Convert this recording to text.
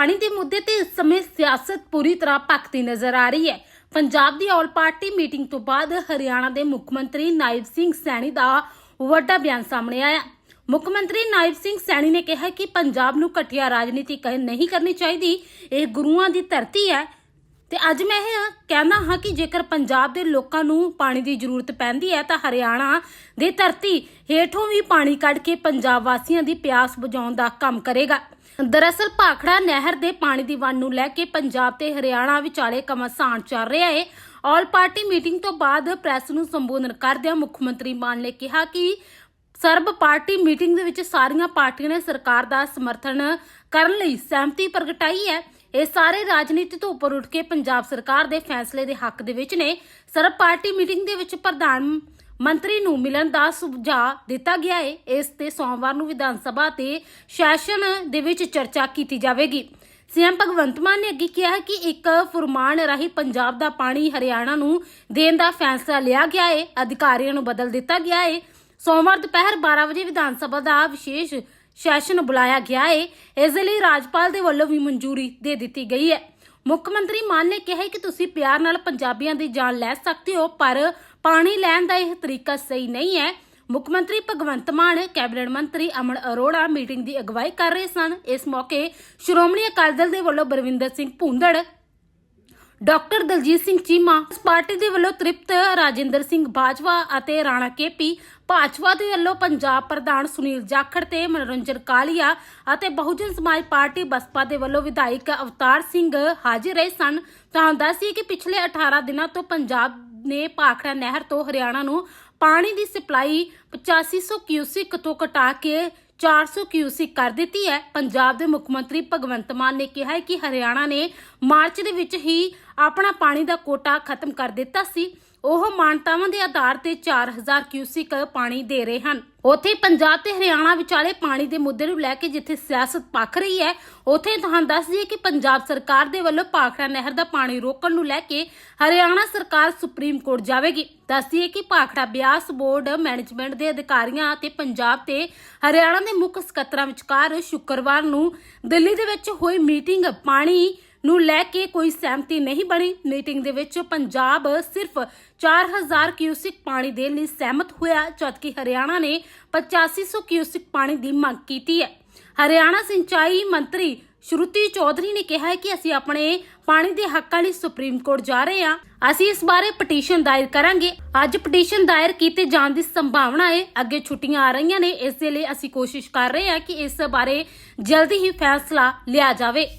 ਪਾਣੀ ਦੇ ਮੁੱਦੇ ਤੇ ਇਸ ਸਮੇਂ ਸਿਆਸਤ ਪੂਰੀ ਤਰ੍ਹਾਂ ਭਖਦੀ ਨਜ਼ਰ ਆ ਰਹੀ ਹੈ। ਪੰਜਾਬ ਦੀ ਆਲ ਪਾਰਟੀ ਮੀਟਿੰਗ ਤੋਂ ਬਾਅਦ ਹਰਿਆਣਾ ਦੇ ਮੁੱਖ ਮੰਤਰੀ ਨਾਇਬ ਸਿੰਘ ਸੈਣੀ ਦਾ ਵੱਡਾ ਬਿਆਨ ਸਾਹਮਣੇ ਆਇਆ। ਮੁੱਖ ਮੰਤਰੀ ਨਾਇਬ ਸਿੰਘ ਸੈਣੀ ਨੇ ਕਿਹਾ ਕਿ ਪੰਜਾਬ ਨੂੰ ਘਟੀਆ ਰਾਜਨੀਤੀ ਕ- ਨਹੀਂ ਕਰਨੀ ਚਾਹੀਦੀ। ਇਹ ਗੁਰੂਆਂ ਦੀ ਧਰਤੀ ਹੈ। ਤੇ ਅੱਜ ਮੈਂ ਇਹ ਕਹਿਣਾ ਹਾਂ ਕਿ ਜੇਕਰ ਪੰਜਾਬ ਦੇ ਲੋਕਾਂ ਨੂੰ ਪਾਣੀ ਦੀ ਜ਼ਰੂਰਤ ਪੈਂਦੀ ਹੈ ਤਾਂ ਹਰਿਆਣਾ ਦੇ ਧਰਤੀ ਹੇਠੋਂ ਵੀ ਪਾਣੀ ਕੱਢ ਕੇ ਪੰਜਾਬ ਵਾਸੀਆਂ ਦੀ ਪਿਆਸ ਬੁਝਾਉਣ ਦਾ ਕੰਮ ਕਰੇਗਾ। ਦਰਅਸਲ ਭਾਖੜਾ ਨਹਿਰ ਦੇ ਪਾਣੀ ਦੀ ਵੰਡ ਨੂੰ ਲੈ ਕੇ ਪੰਜਾਬ ਤੇ ਹਰਿਆਣਾ ਵਿਚਾਲੇ ਕਮਸਾਨ ਚੱਲ ਰਿਹਾ ਹੈ ਆਲ ਪਾਰਟੀ ਮੀਟਿੰਗ ਤੋਂ ਬਾਅਦ ਪ੍ਰੈਸ ਨੂੰ ਸੰਬੋਧਨ ਕਰਦਿਆਂ ਮੁੱਖ ਮੰਤਰੀ ਮਾਨ ਨੇ ਕਿਹਾ ਕਿ ਸਰਬ ਪਾਰਟੀ ਮੀਟਿੰਗ ਦੇ ਵਿੱਚ ਸਾਰੀਆਂ ਪਾਰਟੀਆਂ ਨੇ ਸਰਕਾਰ ਦਾ ਸਮਰਥਨ ਕਰਨ ਲਈ ਸਹਿਮਤੀ ਪ੍ਰਗਟਾਈ ਹੈ। ਇਹ ਸਾਰੇ ਰਾਜਨੀਤੀ ਤੋਂ ਉੱਪਰ ਉੱਠ ਕੇ ਪੰਜਾਬ ਸਰਕਾਰ ਦੇ ਫੈਸਲੇ ਦੇ ਹੱਕ ਦੇ ਵਿੱਚ ਨੇ। ਸਰਬ ਪਾਰਟੀ ਮੀਟਿੰਗ ਦੇ ਵਿੱਚ ਪ੍ਰਧਾਨ ਮੰਤਰੀ ਨੂੰ ਮਿਲਣ ਦਾ ਸੁਝਾਅ ਦਿੱਤਾ ਗਿਆ ਹੈ ਇਸ ਤੇ ਸੋਮਵਾਰ ਨੂੰ ਵਿਧਾਨ ਸਭਾ ਤੇ ਸੈਸ਼ਨ ਦੇ ਵਿੱਚ ਚਰਚਾ ਕੀਤੀ ਜਾਵੇਗੀ। ਸੀਐਮ ਭਗਵੰਤ ਮਾਨ ਨੇ ਅੱਗੇ ਕਿਹਾ ਕਿ ਇੱਕ ਫੁਰਮਾਨ ਰਾਹੀਂ ਪੰਜਾਬ ਦਾ ਪਾਣੀ ਹਰਿਆਣਾ ਨੂੰ ਦੇਣ ਦਾ ਫੈਸਲਾ ਲਿਆ ਗਿਆ ਹੈ ਅਧਿਕਾਰੀਆਂ ਨੂੰ ਬਦਲ ਦਿੱਤਾ ਗਿਆ ਹੈ ਸੋਮਵਾਰ ਦੁਪਹਿਰ 12 ਵਜੇ ਵਿਧਾਨ ਸਭਾ ਦਾ ਵਿਸ਼ੇਸ਼ ਸੈਸ਼ਨ ਬੁਲਾਇਆ ਗਿਆ ਹੈ ਇਸ ਲਈ ਰਾਜਪਾਲ ਦੇ ਵੱਲੋਂ ਵੀ ਮਨਜ਼ੂਰੀ ਦੇ ਦਿੱਤੀ ਗਈ ਹੈ ਮੁੱਖ ਮੰਤਰੀ ਮਾਨ ਨੇ ਕਿਹਾ ਕਿ ਤੁਸੀਂ ਪਿਆਰ ਨਾਲ ਪੰਜਾਬੀਆਂ ਦੀ ਜਾਨ ਲੈ ਸਕਦੇ ਹੋ, ਪਰ ਪਾਣੀ ਲੈਣ ਦਾ ਇਹ ਤਰੀਕਾ ਸਹੀ ਨਹੀਂ ਹੈ। ਮੁੱਖ ਮੰਤਰੀ ਭਗਵੰਤ ਮਾਨ, ਕੈਬਨਿਟ ਮੰਤਰੀ ਅਮਨ ਅਰੋੜਾ ਮੀਟਿੰਗ ਦੀ ਅਗਵਾਈ ਕਰ ਰਹੇ ਸਨ। ਇਸ ਮੌਕੇ ਸ਼੍ਰੋਮਣੀ ਅਕਾਲੀ ਦਲ ਦੇ ਵੱਲੋਂ ਬਰਵਿੰਦਰ ਸਿੰਘ ਭੁੰਦੜ ਡਾਕਟਰ ਦਲਜੀਤ ਸਿੰਘ ਚੀਮਾ ਪਾਰਟੀ ਦੇ ਵੱਲੋਂ ਤ੍ਰਿਪਤ ਰਾਜਿੰਦਰ ਸਿੰਘ ਬਾਜਵਾ ਅਤੇ ਰਾਣਾ ਕੇਪੀ ਭਾਜਪਾ ਦੇ ਵੱਲੋਂ ਪੰਜਾਬ ਪ੍ਰਧਾਨ ਸੁਨੀਲ ਜਾਖੜ ਤੇ ਮਨੋਰੰਜਨ ਕਾਲੀਆ ਅਤੇ ਬਹੁਜਨ ਸਮਾਜ ਪਾਰਟੀ ਬਸਪਾ ਦੇ ਵੱਲੋਂ ਵਿਧਾਇਕ ਅਵਤਾਰ ਸਿੰਘ ਹਾਜ਼ਰ ਰਹੇ ਸਨ। ਤਾਂ ਦੱਸੀ ਕਿ ਪਿਛਲੇ 18 ਦਿਨਾਂ ਤੋਂ ਪੰਜਾਬ ਨੇ ਭਾਖੜਾ ਨਹਿਰ ਤੋਂ ਹਰਿਆਣਾ ਨੂੰ ਪਾਣੀ ਦੀ ਸਪਲਾਈ 8500 ਕਿਊਸਿਕ ਤੋਂ ਘਟਾ ਕੇ 400 ਕਿਊਸਿਕ ਕਰ ਦਿੱਤੀ ਹੈ। ਪੰਜਾਬ ਦੇ ਮੁੱਖ ਮੰਤਰੀ ਭਗਵੰਤ ਮਾਨ ਨੇ ਕਿਹਾ ਹੈ ਕਿ ਹਰਿਆਣਾ ਨੇ ਮਾਰਚ ਦੇ ਵਿੱਚ ਹੀ ਆਪਣਾ ਪਾਣੀ ਦਾ ਕੋਟਾ ਖਤਮ ਕਰ ਦਿੱਤਾ ਸੀ। ਉਹ ਮਾਨਤਾਵਾਂ ਦੇ ਆਧਾਰ ਤੇ 4000 ਕਿਊਸਿਕ ਪਾਣੀ ਦੇ ਰਹੇ ਹਨ। ਉੱਥੇ ਪੰਜਾਬ ਤੇ ਹਰਿਆਣਾ ਵਿਚਾਲੇ ਪਾਣੀ ਦੇ ਮੁੱਦੇ ਨੂੰ ਲੈ ਕੇ ਜਿੱਥੇ ਸਿਆਸਤ ਪੱਖ ਰਹੀ ਹੈ, ਉੱਥੇ ਤੁਹਾਨੂੰ ਦੱਸ ਦਈਏ ਕਿ ਪੰਜਾਬ ਸਰਕਾਰ ਦੇ ਵੱਲੋਂ ਭਾਖੜਾ ਨਹਿਰ ਦਾ ਪਾਣੀ ਰੋਕਣ ਨੂੰ ਲੈ ਕੇ ਹਰਿਆਣਾ ਸਰਕਾਰ ਸੁਪਰੀਮ ਕੋਰਟ ਜਾਵੇਗੀ। ਦੱਸ ਕਿ ਭਾਖੜਾ ਬਿਆਸ ਬੋਰਡ ਮੈਨੇਜਮੈਂਟ ਦੇ ਅਧਿਕਾਰੀਆਂ ਅਤੇ ਪੰਜਾਬ ਤੇ ਹਰਿਆਣਾ ਦੇ ਮੁੱਖ ਸਕੱਤਰਾਂ ਵਿਚਕਾਰ ਸ਼ੁੱਕਰਵਾਰ ਨੂੰ ਦਿੱਲੀ ਦੇ ਵਿੱਚ ਹੋਈ ਮੀਟਿੰਗ ਪਾਣੀ ਨੂੰ ਲੈ ਕੇ ਕੋਈ ਸਹਿਮਤੀ ਨਹੀਂ ਬਣੀ। ਮੀਟਿੰਗ ਦੇ ਵਿੱਚ ਪੰਜਾਬ ਸਿਰਫ 4000 ਕਿਊਸਿਕ ਪਾਣੀ ਦੇਣ ਲਈ ਸਹਿਮਤ ਹੋਇਆ, ਜਦਕਿ ਹਰਿਆਣਾ ਨੇ 8500 ਕਿਊਸਿਕ ਪਾਣੀ ਦੀ ਮੰਗ ਕੀਤੀ ਹੈ। ਹਰਿਆਣਾ ਸਿੰਚਾਈ ਮੰਤਰੀ ਸ਼ਰੂਤੀ ਚੌਧਰੀ ਨੇ ਕਿਹਾ ਹੈ ਕਿ ਅਸੀਂ ਆਪਣੇ ਪਾਣੀ ਦੇ ਹੱਕਾਂ ਲਈ ਸੁਪਰੀਮ ਕੋਰਟ ਜਾ ਰਹੇ ਹਾਂ। ਅਸੀਂ ਇਸ ਬਾਰੇ ਪਟੀਸ਼ਨ ਦਾਇਰ ਕਰਾਂਗੇ। ਅੱਜ ਪਟੀਸ਼ਨ ਦਾਇਰ ਕੀਤੇ ਜਾਣ ਦੀ ਸੰਭਾਵਨਾ ਹੈ। ਅੱਗੇ ਛੁੱਟੀਆਂ ਆ ਰਹੀਆਂ ਨੇ। ਇਸ ਦੇ ਲਈ ਅਸੀਂ ਕੋਸ਼ਿਸ਼ ਕਰ ਰਹੇ ਹਾਂ ਕਿ ਇਸ ਬਾਰੇ ਜਲਦੀ ਹੀ ਫੈਸਲਾ ਲਿਆ ਜਾਵੇ।